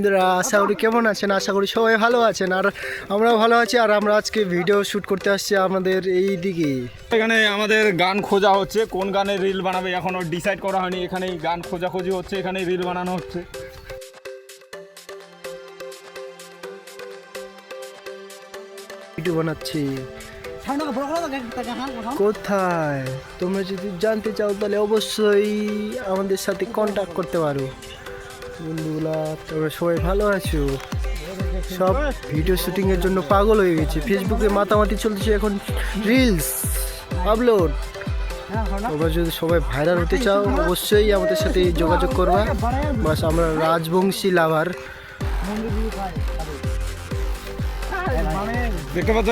বন্ধুরা আশা করি কেমন আছেন? আশা করি সবাই ভালো আছেন। আর আমরাও ভালো আছি আর আমরা আজকে ভিডিও শ্যুট করতে আসছি আমাদের এই দিকে এখানে আমাদের গান খোঁজা হচ্ছে কোন গানে রিল বানাবে এখনও ডিসাইড করা হয়নি। এখানেই গান খোঁজাখুঁজি হচ্ছে এখানেই রিল বানানো হচ্ছে। ভিডিও বানাচ্ছি। কোথায়? তোমরা যদি জানতে চাও তাহলে অবশ্যই আমাদের সাথে কন্ট্যাক্ট করতে পারো। বন্ধুগুলা তোমরা সবাই ভালো আছো? সব ভিডিও শুটিং এর জন্য পাগল হয়ে গেছে। ফেসবুকে মাতামাতি চলছে এখন রিলস আপলোড তোমরা যদি সবাই ভাইরাল হতে চাও অবশ্যই আমাদের সাথে যোগাযোগ করবা। বাস আমরা রাজবংশী লাভার দেখতে পাচ্ছ?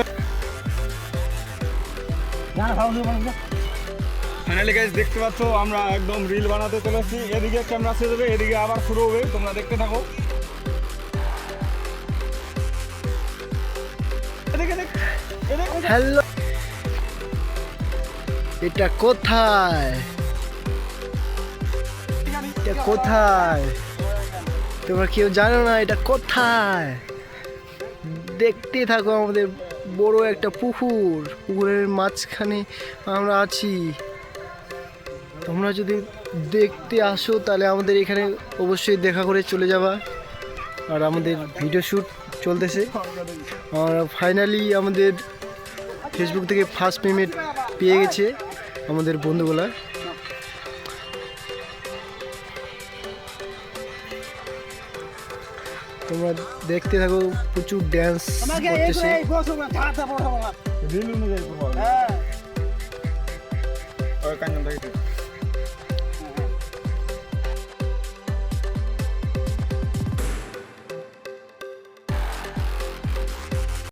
ফাইনালি গাইজ দেখতে পাচ্ছ, আমরা একদম রিল বানাতে চলেছি। এদিকে ক্যামেরা ছেড়ে দেবে, এদিকে আবার শুরু হবে, তোমরা দেখতে থাকো। হ্যালো এটা কোথায়? এটা কোথায়? তোমরা কেউ জানো না, এটা কোথায়? দেখতে থাকো আমাদের বড় একটা পুকুর। পুকুরের মাঝখানে আমরা আছি। তোমরা যদি দেখতে আসো তাহলে আমাদের এখানে অবশ্যই দেখা করে চলে যাবা। আর আমাদের ভিডিও শ্যুট চলতেছে। আর ফাইনালি আমাদের ফেসবুক থেকে ফার্স্ট পেমেন্ট পেয়ে গেছে আমাদের বন্ধুগুলা। তোমরা দেখতে থাকো প্রচুর ড্যান্স করতেছে।